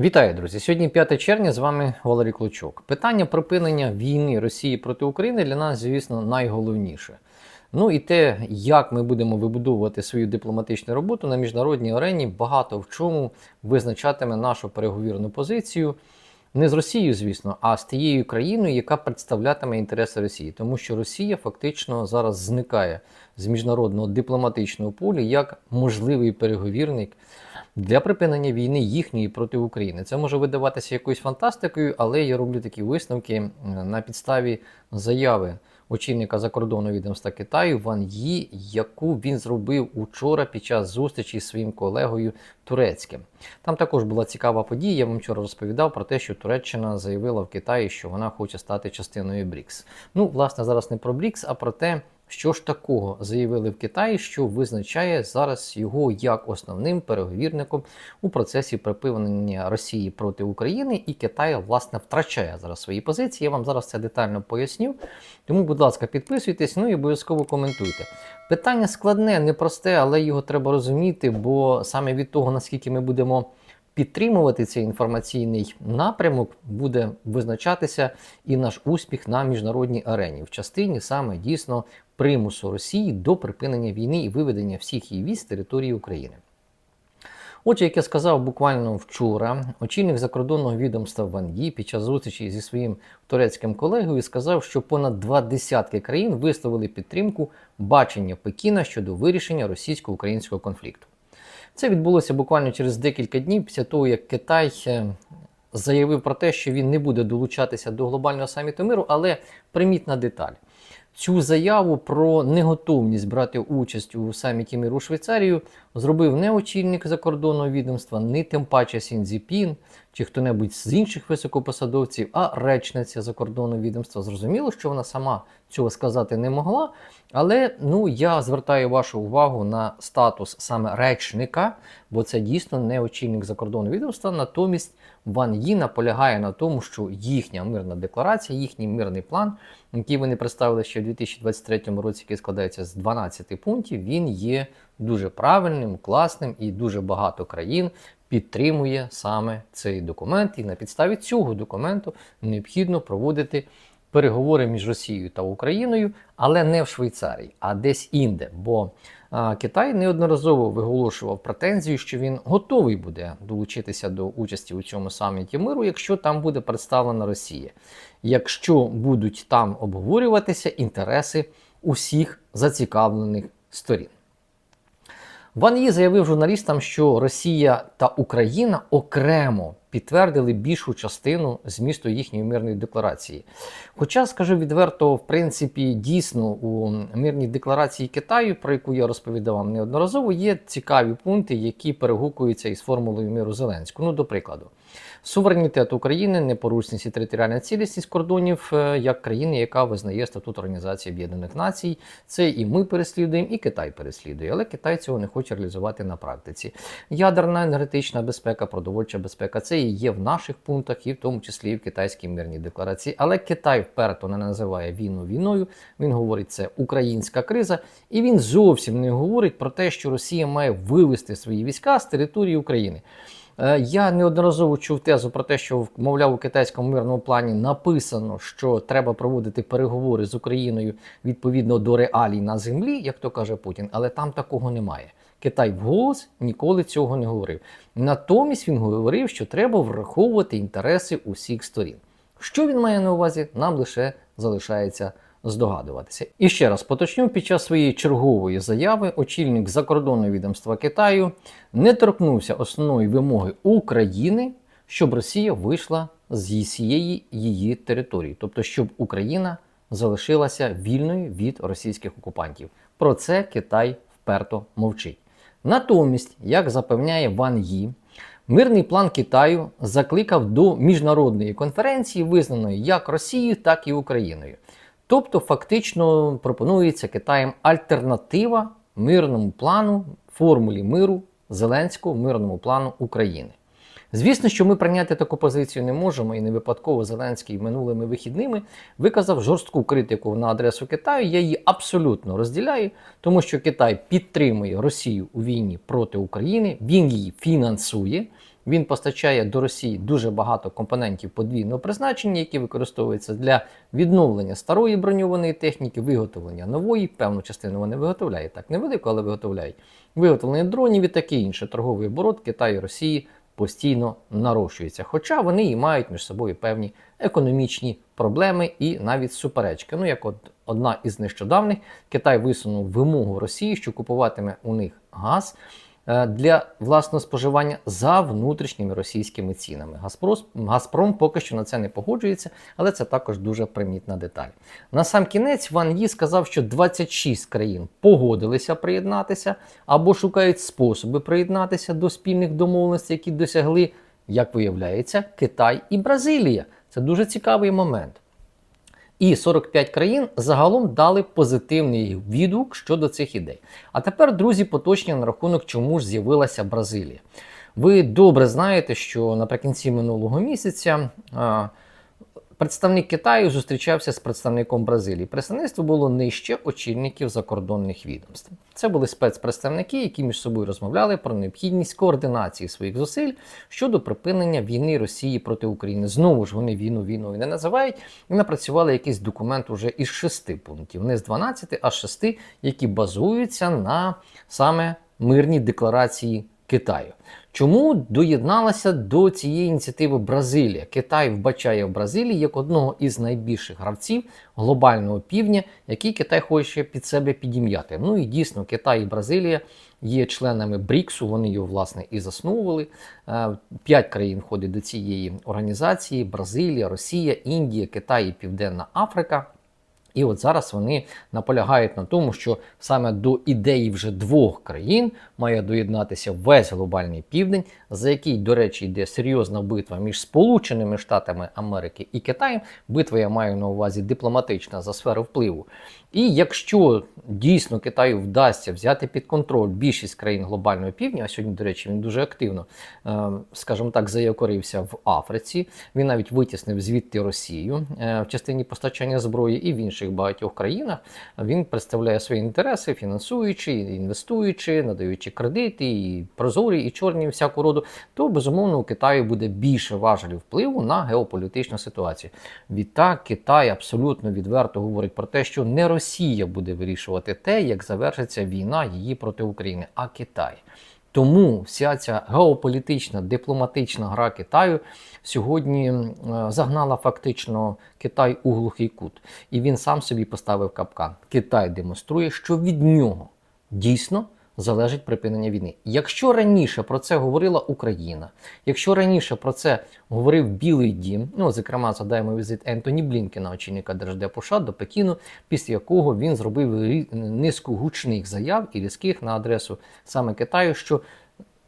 Вітаю, друзі! Сьогодні 5 червня з вами Валерій Клочок. Питання припинення війни Росії проти України для нас, звісно, найголовніше. Ну і те, як ми будемо вибудовувати свою дипломатичну роботу на міжнародній арені, багато в чому визначатиме нашу переговірну позицію. Не з Росією, звісно, а з тією країною, яка представлятиме інтереси Росії, тому що Росія фактично зараз зникає з міжнародного дипломатичного поля як можливий переговірник для припинення війни їхньої проти України. Це може видаватися якоюсь фантастикою, але я роблю такі висновки на підставі заяви очільника закордонного відомства Китаю Ван Ї, яку він зробив учора під час зустрічі з своїм колегою турецьким. Там також була цікава подія. Я вам вчора розповідав про те, що Туреччина заявила в Китаї, що вона хоче стати частиною БРІКС. Ну, власне, зараз не про БРІКС, а про те, що ж такого заявили в Китаї, що визначає зараз його як основним переговірником у процесі припинення Росії проти України, і Китай власне втрачає зараз свої позиції. Я вам зараз це детально поясню. Тому, будь ласка, підписуйтесь, ну і обов'язково коментуйте. Питання складне, непросте, але його треба розуміти, бо саме від того, наскільки ми будемо. Підтримувати цей інформаційний напрямок буде визначатися і наш успіх на міжнародній арені в частині саме дійсно примусу Росії до припинення війни і виведення всіх її військ з території України. Отже, як я сказав буквально вчора, очільник закордонного відомства Ван Ї під час зустрічі зі своїм турецьким колегою сказав, що понад два десятки країн висловили підтримку бачення Пекіна щодо вирішення російсько-українського конфлікту. Це відбулося буквально через декілька днів після того, як Китай е, заявив про те, що він не буде долучатися до глобального саміту миру, але примітна деталь. Цю заяву про неготовність брати участь у саміті миру Швейцарію зробив не очільник закордонного відомства, не тим паче Сінзіпін чи хто-небудь з інших високопосадовців, а речниця закордонного відомства. Зрозуміло, що вона сама цього сказати не могла. Але ну я звертаю вашу увагу на статус саме речника, бо це дійсно не очільник закордонного відомства. Натомість Ван Ї наполягає на тому, що їхня мирна декларація, їхній мирний план, який вони представили ще в 2023 році, який складається з 12 пунктів, він є дуже правильним, класним і дуже багато країн підтримує саме цей документ. І на підставі цього документу необхідно проводити переговори між Росією та Україною, але не в Швейцарії, а десь інде. Бо Китай неодноразово виголошував претензію, що він готовий буде долучитися до участі у цьому саміті миру, якщо там буде представлена Росія, якщо будуть там обговорюватися інтереси усіх зацікавлених сторін. Ван Ї заявив журналістам, що Росія та Україна окремо підтвердили більшу частину змісту їхньої мирної декларації. Хоча, скажу відверто, в принципі, дійсно у мирній декларації Китаю, про яку я розповідав вам неодноразово, є цікаві пункти, які перегукуються із формулою миру Зеленського. Ну, до прикладу. Суверенітет України, непорушність і територіальна цілісність кордонів е, як країни, яка визнає статут Організації Об'єднаних Націй. Це і ми переслідуємо, і Китай переслідує. Але Китай цього не хоче реалізувати на практиці. Ядерна енергетична безпека, продовольча безпека це і є в наших пунктах, і в тому числі і в китайській мирній декларації. Але Китай вперто не називає війну війною. Він говорить, це українська криза, і він зовсім не говорить про те, що Росія має вивести свої війська з території України. Е, я неодноразово чув тезу про те, що мовляв у китайському мирному плані написано, що треба проводити переговори з Україною відповідно до реалій на землі, як то каже Путін, але там такого немає. Китай вголос ніколи цього не говорив. Натомість він говорив, що треба враховувати інтереси усіх сторін. Що він має на увазі, нам лише залишається здогадуватися. І ще раз поточню, під час своєї чергової заяви очільник закордонного відомства Китаю не торкнувся основної вимоги України, щоб Росія вийшла з цієї її території, тобто щоб Україна залишилася вільною від російських окупантів. Про це Китай вперто мовчить. Натомість, як запевняє Ван Ї, мирний план Китаю закликав до міжнародної конференції, визнаної як Росією, так і Україною. Тобто, фактично пропонується Китаєм альтернатива мирному плану, формулі миру Зеленського мирному плану України. Звісно, що ми прийняти таку позицію не можемо, і не випадково Зеленський минулими вихідними виказав жорстку критику на адресу Китаю. Я її абсолютно розділяю, тому що Китай підтримує Росію у війні проти України, він її фінансує. Він постачає до Росії дуже багато компонентів подвійного призначення, які використовуються для відновлення старої броньованої техніки, виготовлення нової. Певну частину вони виготовляють так невелику, але виготовляють. Виготовлення дронів і таке інше. Торговий оборот Китаю і Росії постійно нарощується. Хоча вони і мають між собою певні економічні проблеми і навіть суперечки. Ну, як от одна із нещодавних, Китай висунув вимогу Росії, що купуватиме у них газ для власного споживання за внутрішніми російськими цінами. Газпрос, Газпром поки що на це не погоджується, але це також дуже примітна деталь. На сам кінець Ван Ї сказав, що 26 країн погодилися приєднатися або шукають способи приєднатися до спільних домовленостей, які досягли, як виявляється, Китай і Бразилія. Це дуже цікавий момент. І 45 країн загалом дали позитивний відгук щодо цих ідей. А тепер, друзі, поточні на рахунок, чому ж з'явилася Бразилія. Ви добре знаєте, що наприкінці минулого місяця а, представник Китаю зустрічався з представником Бразилії. Представництво було нижче очільників закордонних відомств. Це були спецпредставники, які між собою розмовляли про необхідність координації своїх зусиль щодо припинення війни Росії проти України. Знову ж вони війну війною не називають і напрацювали якийсь документ уже із шести пунктів, не з 12, а шести, які базуються на саме мирній декларації Китаю. Чому доєдналася до цієї ініціативи Бразилія? Китай вбачає в Бразилії як одного із найбільших гравців глобального півдня, який Китай хоче під себе підім'яти. Ну і дійсно, Китай і Бразилія є членами БРІКСу, вони його власне і засновували. Е, П'ять країн входить до цієї організації: Бразилія, Росія, Індія, Китай і Південна Африка. І от зараз вони наполягають на тому, що саме до ідеї вже двох країн має доєднатися весь глобальний південь, за який, до речі, йде серйозна битва між Сполученими Штатами Америки і Китаєм. Битва я маю на увазі дипломатична за сферу впливу. І якщо дійсно Китаю вдасться взяти під контроль більшість країн глобального півдня, а сьогодні, до речі, він дуже активно, е, скажімо так, заякорився в Африці. Він навіть витіснив звідти Росію е, в частині постачання зброї і в інших багатьох країнах. Він представляє свої інтереси, фінансуючи, інвестуючи, надаючи кредити, і прозорі, і чорні всяку роду. То безумовно у Китаю буде більше важелів впливу на геополітичну ситуацію. Відтак Китай абсолютно відверто говорить про те, що не Росія буде вирішувати те, як завершиться війна її проти України, а Китай. Тому вся ця геополітична дипломатична гра Китаю сьогодні е, загнала фактично Китай у глухий кут, і він сам собі поставив капкан. Китай демонструє, що від нього дійсно залежить припинення війни. Якщо раніше про це говорила Україна, якщо раніше про це говорив Білий Дім, ну зокрема згадаємо візит Ентоні Блінкена, очільника Держдепу США до Пекіну, після якого він зробив низку гучних заяв і різких на адресу саме Китаю, що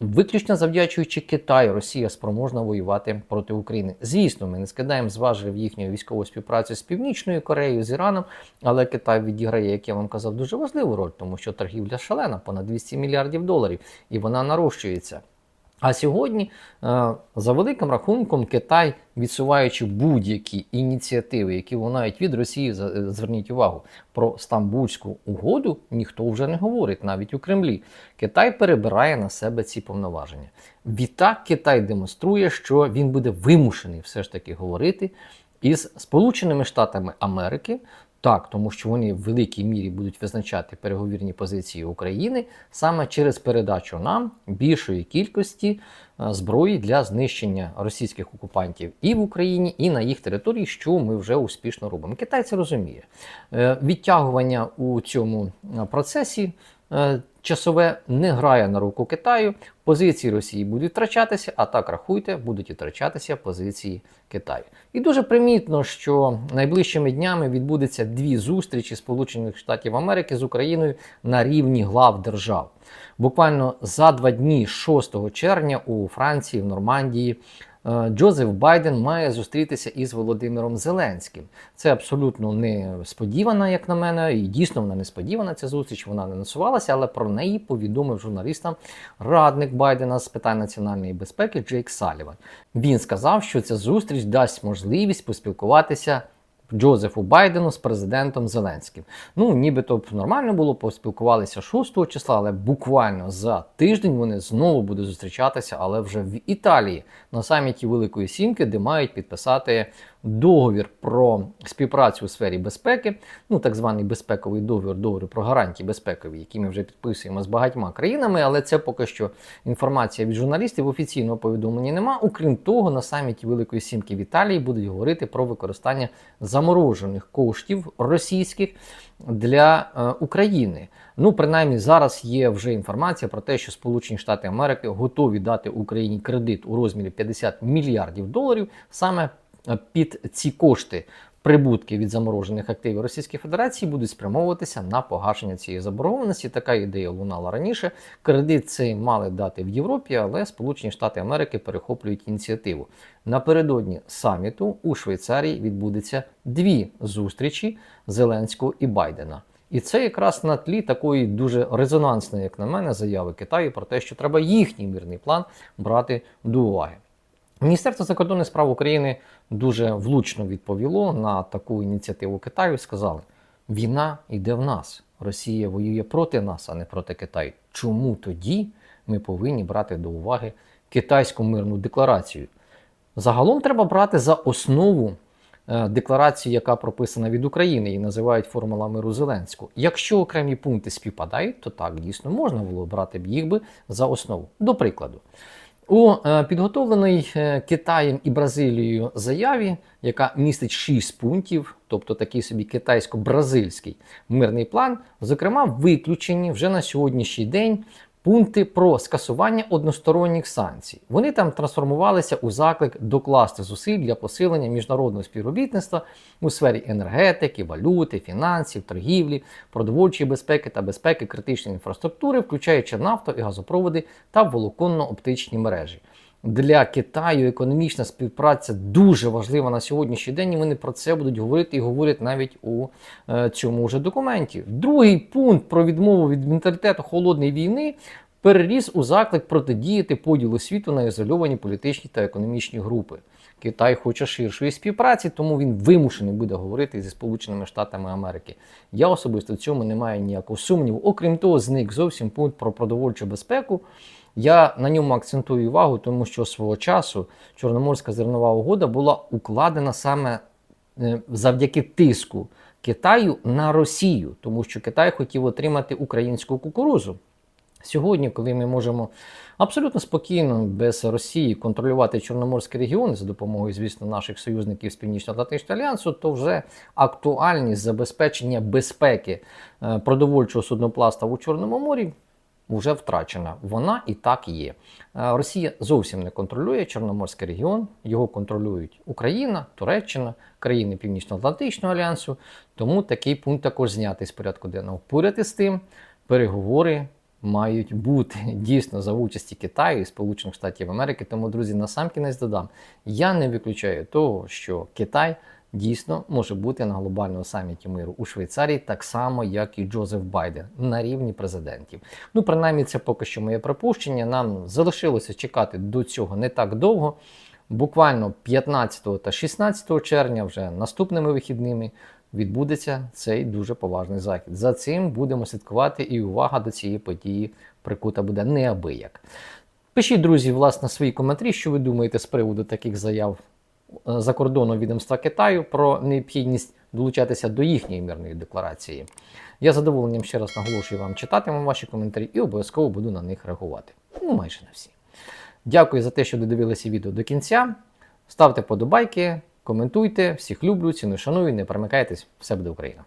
Виключно завдячуючи Китаю, Росія спроможна воювати проти України. Звісно, ми не скидаємо з важелів їхньої військової співпраці з Північною Кореєю, з Іраном, але Китай відіграє, як я вам казав, дуже важливу роль, тому що торгівля шалена, понад 200 мільярдів доларів, і вона нарощується. А сьогодні, е, за великим рахунком, Китай, відсуваючи будь-які ініціативи, які лунають від Росії, е, зверніть увагу, про Стамбульську угоду ніхто вже не говорить, навіть у Кремлі. Китай перебирає на себе ці повноваження. Відтак Китай демонструє, що він буде вимушений все ж таки говорити із Сполученими Штатами Америки. Так, тому що вони в великій мірі будуть визначати переговірні позиції України саме через передачу нам більшої кількості е, зброї для знищення російських окупантів і в Україні, і на їх території, що ми вже успішно робимо. Китай це розуміє. Е, Відтягування у цьому е, процесі часове не грає на руку Китаю. Позиції Росії будуть втрачатися, а так рахуйте, будуть втрачатися позиції Китаю. І дуже примітно, що найближчими днями відбудеться дві зустрічі Сполучених Штатів Америки з Україною на рівні глав держав. Буквально за два дні, 6 червня, у Франції, в Нормандії, е, Джозеф Байден має зустрітися із Володимиром Зеленським. Це абсолютно несподівана, як на мене, і дійсно вона несподівана. Ця зустріч вона не насувалася, але про неї повідомив журналістам радник Байдена з питань національної безпеки Джейк Саліван. Він сказав, що ця зустріч дасть можливість поспілкуватися Джозефу Байдену з президентом Зеленським. Ну, нібито б нормально було, поспілкувалися 6 числа, але буквально за тиждень вони знову будуть зустрічатися, але вже в Італії на саміті Великої Сімки, де мають підписати договір про співпрацю у сфері безпеки, ну так званий безпековий договір, договір про гарантії безпекові, які ми вже підписуємо з багатьма країнами, але це поки що інформація від журналістів офіційного повідомлення нема. Окрім того, на саміті Великої Сімки в Італії будуть говорити про використання заморожених коштів російських для е, України. Ну, принаймні, зараз є вже інформація про те, що Сполучені Штати Америки готові дати Україні кредит у розмірі 50 мільярдів доларів саме під ці кошти. Прибутки від заморожених активів Російської Федерації будуть спрямовуватися на погашення цієї заборгованості. Така ідея лунала раніше. Кредит цей мали дати в Європі, але Сполучені Штати Америки перехоплюють ініціативу. Напередодні саміту у Швейцарії відбудеться дві зустрічі Зеленського і Байдена. І це якраз на тлі такої дуже резонансної, як на мене, заяви Китаю про те, що треба їхній мирний план брати до уваги. Міністерство закордонних справ України дуже влучно відповіло на таку ініціативу Китаю. Сказали: війна йде в нас, Росія воює проти нас, а не проти Китаю. Чому тоді ми повинні брати до уваги китайську мирну декларацію? Загалом треба брати за основу е, декларацію, яка прописана від України, її називають формула миру Зеленського. Якщо окремі пункти співпадають, то так дійсно можна було брати б їх би за основу. До прикладу. У е, підготовленій е, Китаєм і Бразилією заяві, яка містить 6 пунктів, тобто такий собі китайсько-бразильський мирний план, зокрема, виключені вже на сьогоднішній день пункти про скасування односторонніх санкцій. Вони там трансформувалися у заклик докласти зусиль для посилення міжнародного співробітництва у сфері енергетики, валюти, фінансів, торгівлі, продовольчої безпеки та безпеки критичної інфраструктури, включаючи нафто і газопроводи та волоконно-оптичні мережі. Для Китаю економічна співпраця дуже важлива на сьогоднішній день, і вони про це будуть говорити і говорять навіть у е, цьому ж документі. Другий пункт про відмову від менталітету холодної війни переріс у заклик протидіяти поділу світу на ізольовані політичні та економічні групи. Китай хоче ширшої співпраці, тому він вимушений буде говорити зі Сполученими Штатами Америки. Я особисто в цьому не маю ніякого сумніву. Окрім того, зник зовсім пункт про продовольчу безпеку. Я на ньому акцентую увагу, тому що свого часу Чорноморська зернова угода була укладена саме е, завдяки тиску Китаю на Росію, тому що Китай хотів отримати українську кукурузу. Сьогодні, коли ми можемо абсолютно спокійно без Росії контролювати Чорноморський регіон за допомогою, звісно, наших союзників з Північно-Атлантичного альянсу, то вже актуальність забезпечення безпеки е, продовольчого суднопластва у Чорному морі вже втрачена. Вона і так є. Е, Росія зовсім не контролює Чорноморський регіон, його контролюють Україна, Туреччина, країни Північно-Атлантичного альянсу. Тому такий пункт також знятий з порядку денного. Поряд із тим, переговори. Мають бути дійсно за участі Китаю і Сполучених Штатів Америки. Тому, друзі, насамкінець додам. Я не виключаю того, що Китай дійсно може бути на глобальному саміті миру у Швейцарії, так само, як і Джозеф Байден на рівні президентів. Ну, принаймні, це поки що моє припущення. Нам залишилося чекати до цього не так довго. Буквально 15 та 16 червня, вже наступними вихідними, відбудеться цей дуже поважний захід. За цим будемо слідкувати, і увага до цієї події прикута буде неабияк. Пишіть, друзі, власне, свої коментарі, що ви думаєте з приводу таких заяв за кордону відомства Китаю про необхідність долучатися до їхньої мирної декларації. Я задоволенням ще раз наголошую вам читатиму ваші коментарі і обов'язково буду на них реагувати. Ну, майже на всі. Дякую за те, що додивилися відео до кінця. Ставте подобайки, коментуйте, всіх люблю, ціну шаную, не перемикайтесь, все буде Україна!